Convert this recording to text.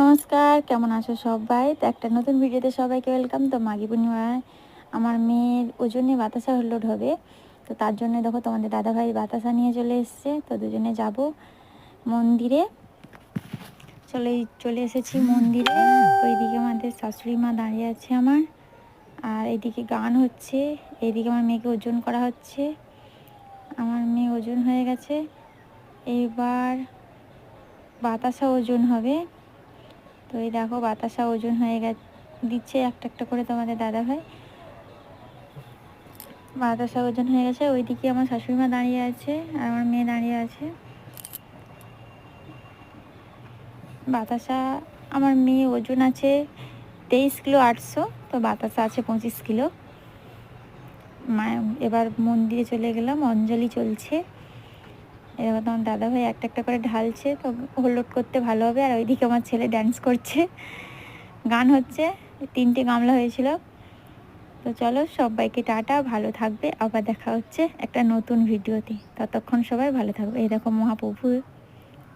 নমস্কার, কেমন আছো সবাই? তো একটা নতুন ভিডিওতে সবাইকে ওয়েলকাম। তো মাঘী পূর্ণিমায় আমার মেয়ের ওজনে বাতাসা লোড হবে। তো তার জন্য দেখো তোমাদের দাদাভাই বাতাসা নিয়ে চলে এসছে। তো দুজনে যাব মন্দিরে। চলে চলে এসেছি মন্দিরে। ওইদিকে আমাদের শাশুড়ি মা দাঁড়িয়ে আছে আমার। আর এইদিকে গান হচ্ছে। এইদিকে আমার মেয়েকে ওজন করা হচ্ছে। আমার মেয়ে ওজন হয়ে গেছে। এবার বাতাসা ওজন হবে। তো এই দেখো, বাতাসা ওজন হয়ে গেছে, দিচ্ছে একটা একটা করে তোমাদের দাদা ভাই। বাতাসা ওজন হয়ে গেছে, ওইদিকে আমার শাশুড়ি মা দাঁড়িয়ে আছে, আর আমার মেয়ে দাঁড়িয়ে আছে। বাতাসা, আমার মেয়ে ওজন আছে তেইশ কিলো আটশো, তো বাতাসা আছে পঁচিশ কিলো। মা, এবার মন্দিরে চলে গেলাম, অঞ্জলি চলছে। এবার তোমার দাদাভাই একটা একটা করে ঢালছে, তো হোল্লোড করতে ভালো হবে। আর ওইদিকে আমার ছেলে ড্যান্স করছে, গান হচ্ছে, তিনটে গামলা হয়েছিল। তো চলো সবাইকে টাটা, ভালো থাকবে। আবার দেখা হচ্ছে একটা নতুন ভিডিওতে। ততক্ষণ সবাই ভালো থাকবে। দেখো মহাপ্রভু।